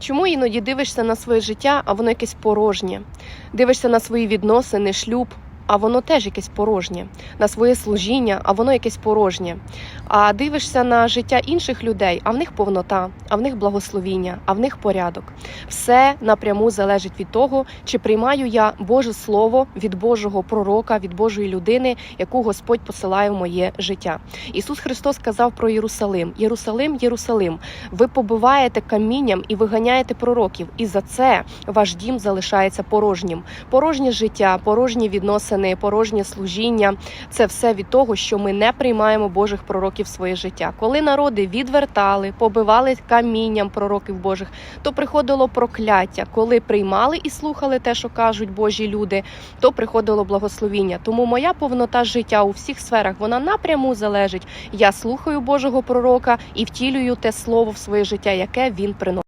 Чому іноді дивишся на своє життя, а воно якесь порожнє? Дивишся на свої відносини, шлюб, а воно теж якесь порожнє, на своє служіння, а воно якесь порожнє. А дивишся на життя інших людей, а в них повнота, а в них благословіння, а в них порядок. Все напряму залежить від того, чи приймаю я Боже Слово від Божого пророка, від Божої людини, яку Господь посилає в моє життя. Ісус Христос сказав про Єрусалим: Єрусалим, Єрусалим, ви побиваєте камінням і виганяєте пророків, і за це ваш дім залишається порожнім. Порожнє життя, порожні відносини, порожнє служіння це все від того, що ми не приймаємо Божих пророків в своє життя. Коли народи відвертали, побивали камінням пророків Божих, то приходило прокляття. Коли приймали і слухали те, що кажуть Божі люди, то приходило благословіння. Тому моя повнота життя у всіх сферах вона напряму залежить. Я слухаю Божого пророка і втілюю те слово в своє життя, яке він приносить.